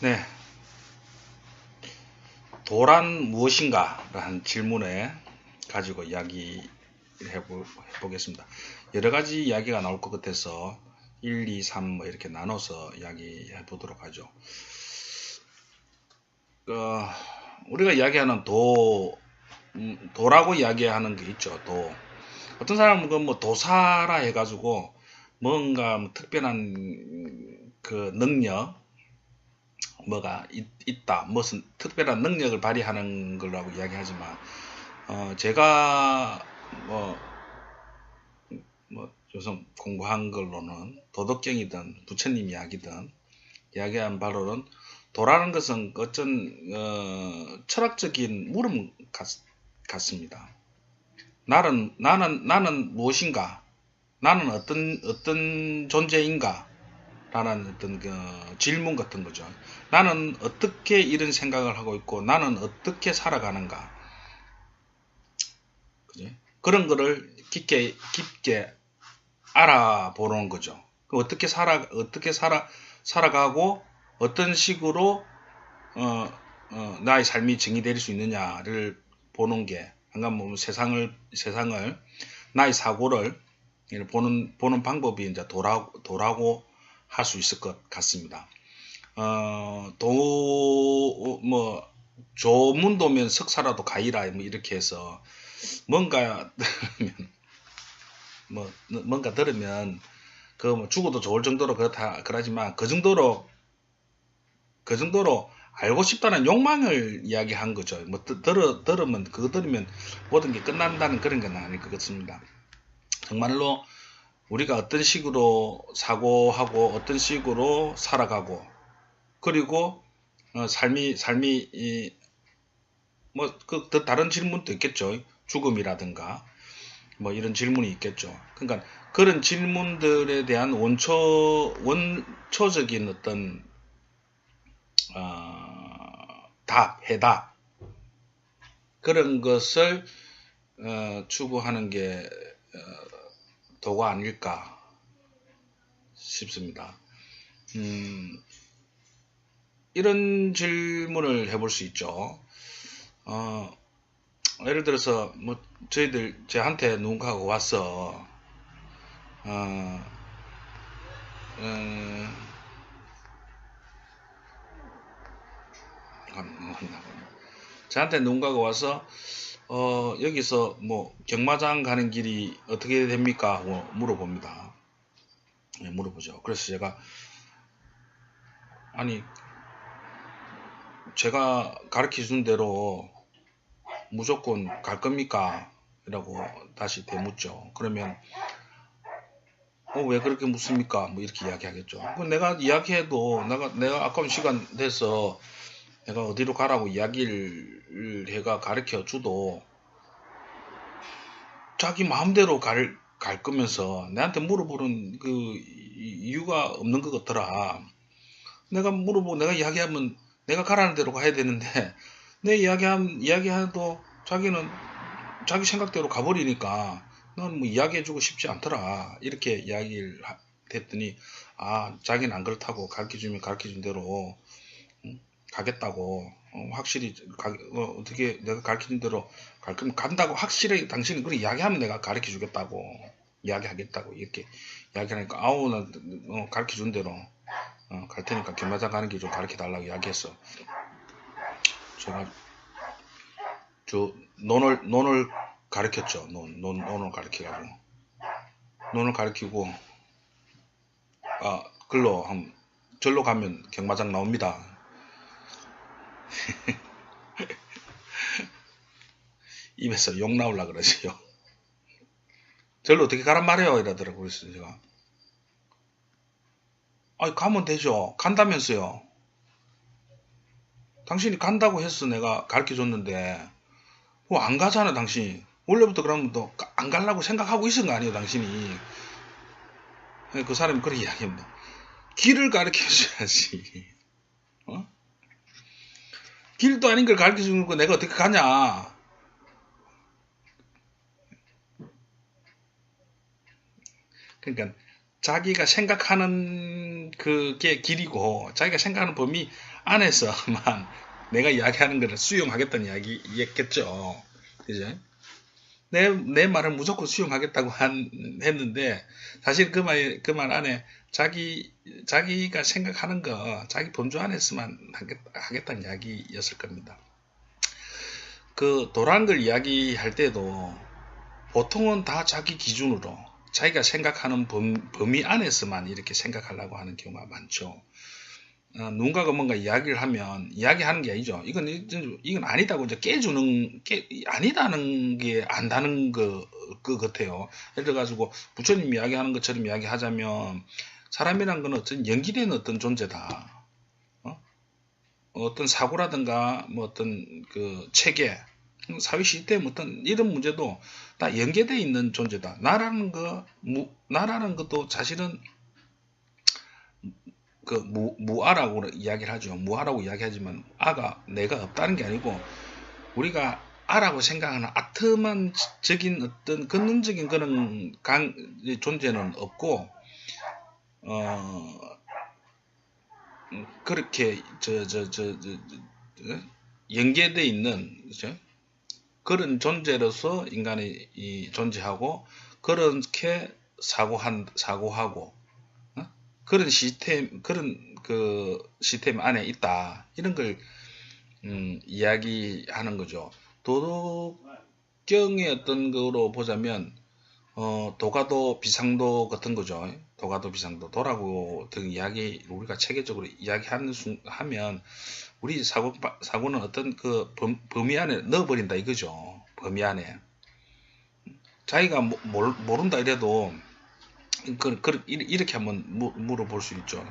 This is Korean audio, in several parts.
네. 도란 무엇인가? 라는 질문에 가지고 이야기를 해보, 해보겠습니다. 여러 가지 이야기가 나올 것 같아서 1, 2, 3 뭐 이렇게 나눠서 이야기해 보도록 하죠. 어, 우리가 이야기하는 도, 음, 도라고 이야기하는 게 있죠. 도. 어떤 사람은 그뭐 도사라 해가지고 뭔가 뭐 특별한 그 능력, 뭐가 있, 다 무슨 특별한 능력을 발휘하는 걸라고 이야기하지만 어, 제가 뭐, 뭐 요즘 공부한 걸로는 도덕경이든 부처님 이야기든 이야기한 바로는 도라는 것은 어쩐 어, 철학적인 물음 같, 같습니다. 나는 나는 나는 무엇인가? 나는 어떤 어떤 존재인가? 라는 어떤 그 질문 같은 거죠. 나는 어떻게 이런 생각을 하고 있고 나는 어떻게 살아가는가. 그지? 그런 거를 깊게 깊게 알아보는 거죠. 어떻게 살아 어떻게 살아 살아가고 어떤 식으로 어, 어, 나의 삶이 정의될 수 있느냐를 보는 게 한간 보면 세상을 세상을 나의 사고를 보는 보는 방법이 이제 도라 도라고 할 수 있을 것 같습니다. 어, 도, 뭐, 조문도면 석사라도 가이라, 뭐, 이렇게 해서, 뭔가 들으면, 뭐, 뭔가 들으면, 그, 뭐, 죽어도 좋을 정도로 그렇다, 그러지만, 그 정도로, 그 정도로 알고 싶다는 욕망을 이야기한 거죠. 뭐, 들어, 들으면, 그거 들으면 모든 게 끝난다는 그런 건 아닐 것 같습니다. 정말로, 우리가 어떤 식으로 사고하고 어떤 식으로 살아가고 그리고 어, 삶이 삶이 뭐그 다른 질문도 있겠죠. 죽음이라든가 뭐 이런 질문이 있겠죠. 그러니까 그런 질문들에 대한 원초 원초적인 어떤 어, 답 해답 그런 것을 어, 추구하는 게 어, 도가 아닐까 싶습니다. 음, 이런 질문을 해볼 수 있죠. 어, 예를 들어서 뭐 저희들 저한테 누군가가 왔어. 어, 어, 저한테 누군가가 와서 어, 여기서 뭐 경마장 가는 길이 어떻게 됩니까? 하고 물어봅니다. 네, 물어보죠. 그래서 제가 아니 제가 가르쳐 준 대로 무조건 갈 겁니까? 이라고 다시 되묻죠. 그러면 어, 왜 그렇게 묻습니까? 뭐 이렇게 이야기하겠죠. 내가 이야기해도 내가 내가 아까운 시간 돼서 내가 어디로 가라고 이야기를 해가 가르쳐 주도 자기 마음대로 갈, 갈 거면서 내한테 물어보는 그 이유가 없는 것 같더라. 내가 물어보고 내가 이야기하면 내가 가라는 대로 가야 되는데 내 이야기함, 이야기해도 자기는 자기 생각대로 가버리니까 난뭐 이야기해주고 싶지 않더라. 이렇게 이야기를 했더니 아 자기는 안 그렇다고 가르쳐주면 가르쳐준 대로 가겠다고. 어, 확실히 가, 어, 떻게 내가 가르친 대로 갈 거면 간다고 확실히 당신이 그렇게 이야기하면 내가 가르쳐 주겠다고. 이야기하겠다고. 이렇게 이야기하니까 아우 나 어, 가르쳐 준 대로. 어, 갈 테니까 경마장 가는 길 좀 가르쳐 달라고 이야기했어. 제가 저 논을 논을 가르쳤죠. 논, 논 논을 가르쳐가지고. 논을 가르치고 아 글로 한 절로 가면 경마장 나옵니다 입에서 욕 나올라 그러지 요. 절로 어떻게 가란 말이에요? 이러더라고요. 그래서 제가. 아니, 가면 되죠. 간다면서요. 당신이 간다고 해서 내가 가르쳐 줬는데, 뭐 안 가잖아, 당신. 원래부터 그러면 또안 가려고 생각하고 있은 거 아니에요, 당신이. 그 사람이 그렇게 이야기합니다. 길을 가르쳐 줘야지. 어? 길도 아닌 걸 가르쳐 주는 거 내가 어떻게 가냐. 그러니까 자기가 생각하는 그게 길이고 자기가 생각하는 범위 안에서만 내가 이야기하는 것을 수용하겠다는 이야기였겠죠. 그죠? 내, 내 말을 무조건 수용하겠다고 한, 했는데, 사실 그 말, 그 말 안에 자기, 자기가 생각하는 거, 자기 범주 안에서만 하겠, 다 는 이야기였을 겁니다. 그 도란 걸 이야기할 때도 보통은 다 자기 기준으로 자기가 생각하는 범, 범위 안에서만 이렇게 생각하려고 하는 경우가 많죠. 어, 누군가가 뭔가 이야기를 하면 이야기하는 게 아니죠. 이건 이건 아니다고 이제 깨주는 깨 아니다는 게 안다는 거, 그 같아요. 예를 들어 가지고 부처님 이야기하는 것처럼 이야기하자면 사람이란 건 어떤 연기된 어떤 존재다. 어? 어떤 사고라든가 뭐 어떤 그 체계, 사회 시스템 어떤 이런 문제도 다 연계되어 있는 존재다. 나라는 거, 무, 나라는 것도 사실은 그 무, 무아라고 이야기를 하죠. 무아라고 이야기하지만 아가 내가 없다는 게 아니고 우리가 아라고 생각하는 아트만적인 어떤 근원적인 그런 강, 존재는 없고 어 그렇게 저 저 저 저, 연계돼 있는 그죠? 그런 존재로서 인간이 존재하고 그렇게 사고한 사고하고 그런 시스템, 그런 그 시스템 안에 있다. 이런 걸, 음, 이야기하는 거죠. 도덕경의 어떤 거로 보자면, 어, 도가도 비상도 같은 거죠. 도가도 비상도. 도라고 등 이야기, 우리가 체계적으로 이야기하는 순, 하면, 우리 사고, 사고는 어떤 그 범, 범위 안에 넣어버린다 이거죠. 범위 안에. 자기가 모, 모른다 이래도, 그, 그, 이렇게 한번 물어볼 수 있죠.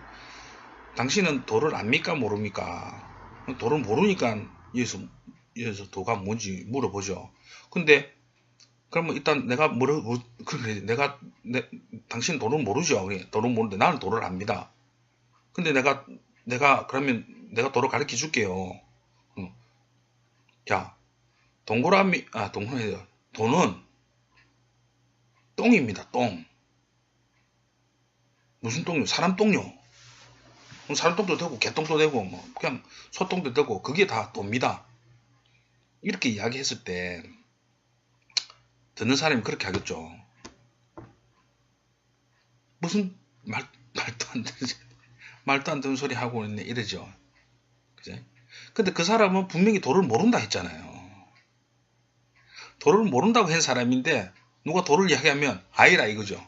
당신은 도를 압니까? 모릅니까? 도를 모르니까 여기서, 여기서 도가 뭔지 물어보죠. 근데, 그러면 일단 내가 물어, 그래, 내가, 내, 당신 도를 모르죠. 도를 모르는데 나는 도를 압니다. 근데 내가, 내가, 그러면 내가 도를 가르쳐 줄게요. 어. 자, 동그라미, 아, 동그라미, 도는 똥입니다, 똥. 무슨 똥요? 사람 똥요. 사람 똥도 되고 개똥도 되고 뭐 그냥 소똥도 되고 그게 다 똥입니다. 이렇게 이야기했을 때 듣는 사람이 그렇게 하겠죠. 무슨 말, 말도 안 되는 말도 안 되는 소리 하고 있네 이러죠. 그제? 근데 그 사람은 분명히 도를 모른다 했잖아요. 도를 모른다고 한 사람인데 누가 도를 이야기하면 아이라 이거죠.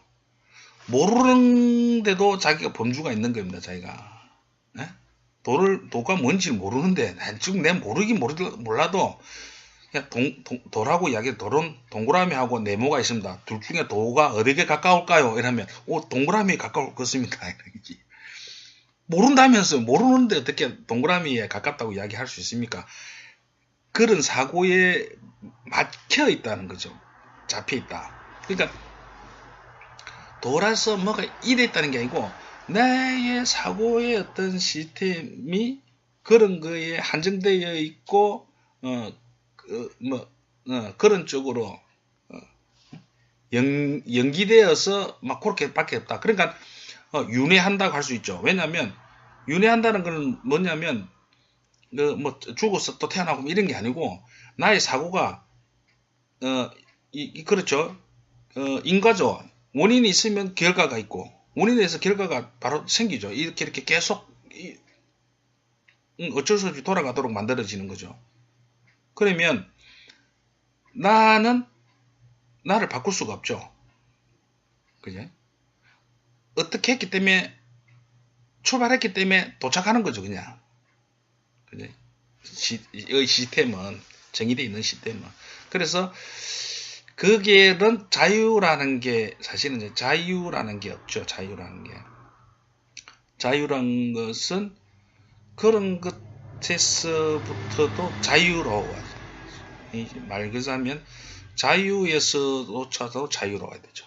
모르는데도 자기가 범주가 있는 겁니다. 자기가 네? 도를 도가 뭔지 모르는데 지금 내 모르긴 몰라도 그냥 동, 동, 도라고 이야기 도는 동그라미하고 네모가 있습니다. 둘 중에 도가 어디에 가까울까요? 이러면 오 동그라미에 가까울 것입니다. 이러지. 모른다면서 모르는데 어떻게 동그라미에 가깝다고 이야기할 수 있습니까? 그런 사고에 막혀 있다는 거죠. 잡혀 있다. 그러니까 돌아서 뭐가 이랬다는 게 아니고 나의 사고의 어떤 시스템이 그런 거에 한정되어 있고 어, 그, 뭐 어, 그런 쪽으로 어, 연, 연기되어서 막 그렇게 밖에 없다. 그러니까 어, 윤회한다고 할 수 있죠. 왜냐하면 윤회한다는 것은 뭐냐면 그 뭐 죽어서 또 태어나고 뭐 이런 게 아니고 나의 사고가 어 이, 그렇죠. 어, 인과죠. 원인이 있으면 결과가 있고 원인에서 결과가 바로 생기죠. 이렇게 이렇게 계속 음, 어쩔 수 없이 돌아가도록 만들어지는 거죠. 그러면 나는 나를 바꿀 수가 없죠. 그제? 어떻게 했기 때문에 출발했기 때문에 도착하는 거죠, 그냥. 그제? 시, 이 시스템은 정의되어 있는 시스템은. 그래서 그게는 자유라는 게 사실은 자유라는 게 없죠. 자유라는 게. 자유란 것은 그런 것 에서부터도 자유로워요. 말 그자면 자유에서조차도 자유로워야 되죠.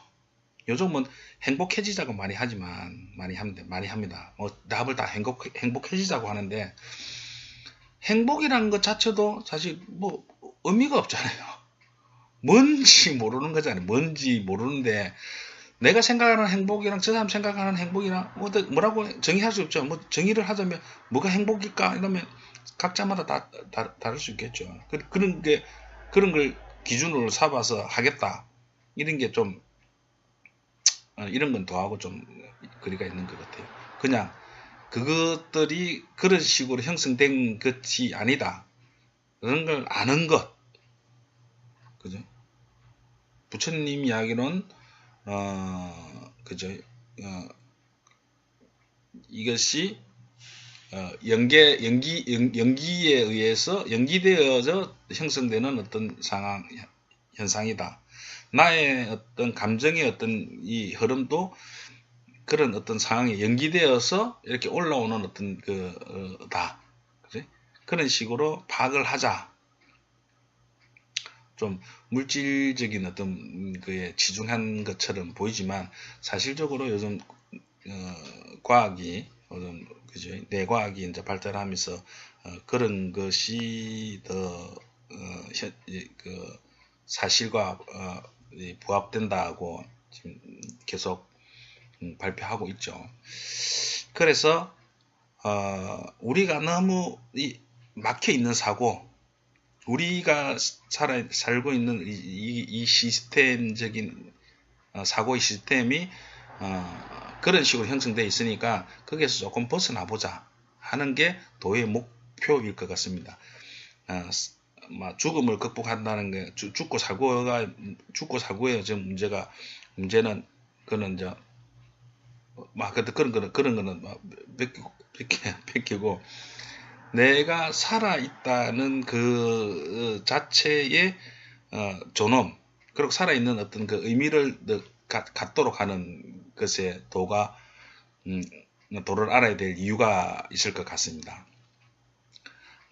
요즘은 행복해지자고 많이 하지만 많이 합니다. 많이 합니다. 뭐 답을 다 행복 행복해지자고 하는데 행복이라는 것 자체도 사실 뭐 의미가 없잖아요. 뭔지 모르는 거잖아요. 뭔지 모르는데 내가 생각하는 행복이랑 저 사람 생각하는 행복이랑 뭐 뭐라고 정의할 수 없죠. 뭐 정의를 하자면 뭐가 행복일까 이러면 각자마다 다, 다 다를 수 있겠죠. 그, 그런 게 그런 걸 기준으로 삼아서 하겠다 이런 게좀 어, 이런 건 더하고 좀 거리가 있는 것 같아요. 그냥 그것들이 그런 식으로 형성된 것이 아니다. 그런 걸 아는 것. 그죠? 부처님 이야기는, 어, 그죠? 어, 이것이, 어, 연계, 연기, 연, 연기에 의해서, 연기되어서 형성되는 어떤 상황, 현상이다. 나의 어떤 감정의 어떤 이 흐름도 그런 어떤 상황에 연기되어서 이렇게 올라오는 어떤 그, 어, 다. 그런 식으로 파악을 하자. 좀 물질적인 어떤 그에 치중한 것처럼 보이지만 사실적으로 요즘 어, 과학이 요즘 그죠 뇌과학이 이제 발달하면서 어, 그런 것이 더 어, 현, 그 사실과 어, 부합된다고 지금 계속 음, 발표하고 있죠. 그래서 어, 우리가 너무 이 막혀 있는 사고, 우리가 살아, 살고 있는 이, 이, 이 시스템적인 어, 사고의 시스템이 어, 그런 식으로 형성되어 있으니까 거기에서 조금 벗어나 보자 하는 게 도의 목표일 것 같습니다. 어, 죽음을 극복한다는 게 죽고 사고가 죽고 사고의 지금 문제가 문제는 그는 이제 막 그런 거는 그런 거는 막 뺏기고 뺏기고 내가 살아 있다는 그 자체의 어, 존엄 그리고 살아 있는 어떤 그 의미를 갖도록 하는 것에 도가 음, 도를 알아야 될 이유가 있을 것 같습니다.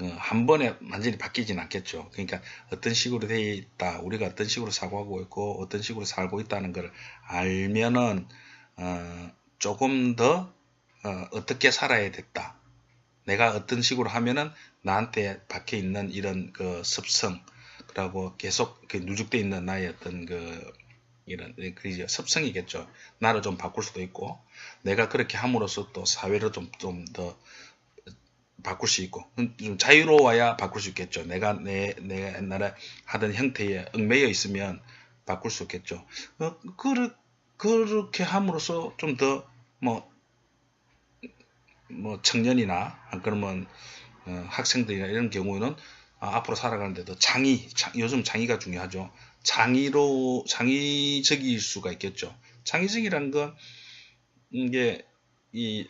어, 한 번에 완전히 바뀌진 않겠죠. 그러니까 어떤 식으로 되어 있다, 우리가 어떤 식으로 사고하고 있고 어떤 식으로 살고 있다는 걸 알면은 어, 조금 더 어, 떻게 살아야 됐다. 내가 어떤 식으로 하면은 나한테 박혀 있는 이런 그 습성, 그리고 계속 그 누적되어 있는 나의 어떤 그 이런 그 습성이겠죠. 나를 좀 바꿀 수도 있고, 내가 그렇게 함으로써 또 사회를 좀 좀 더 바꿀 수 있고, 좀 자유로워야 바꿀 수 있겠죠. 내가 내 내가 옛날에 하던 형태에 얽매여 있으면 바꿀 수 있겠죠. 어, 그 그렇게 함으로써 좀 더 뭐, 뭐 청년이나 그러면 어, 학생들이나 이런 경우는 아, 앞으로 살아가는데도 장의, 장, 요즘 장의가 중요하죠. 장의로 장의적일 수가 있겠죠. 장의적이란 건 이게 이,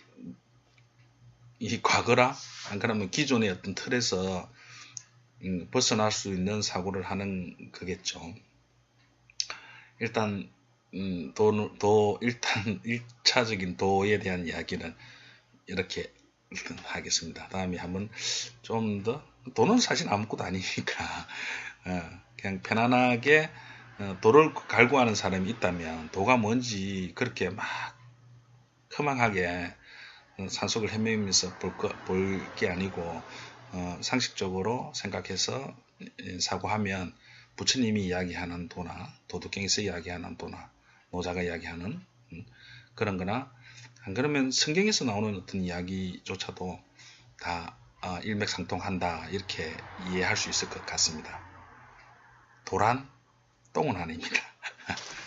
이 과거라 안 그러면 기존의 어떤 틀에서 음, 벗어날 수 있는 사고를 하는 거겠죠. 일단 음, 도, 도 일단 1차적인 도에 대한 이야기는 이렇게 하겠습니다. 다음에 한번 좀더 도는 사실 아무것도 아니니까 어, 그냥 편안하게 어, 도를 갈구하는 사람이 있다면 도가 뭔지 그렇게 막 허망하게 어, 산속을 헤매면서 볼 게 아니고 어, 상식적으로 생각해서 예, 사고하면 부처님이 이야기하는 도나 도덕경에서 이야기하는 도나 노자가 이야기하는 음, 그런 거나 안 그러면 성경에서 나오는 어떤 이야기조차도 다 어, 일맥상통한다 이렇게 이해할 수 있을 것 같습니다. 도란 똥은 아닙니다.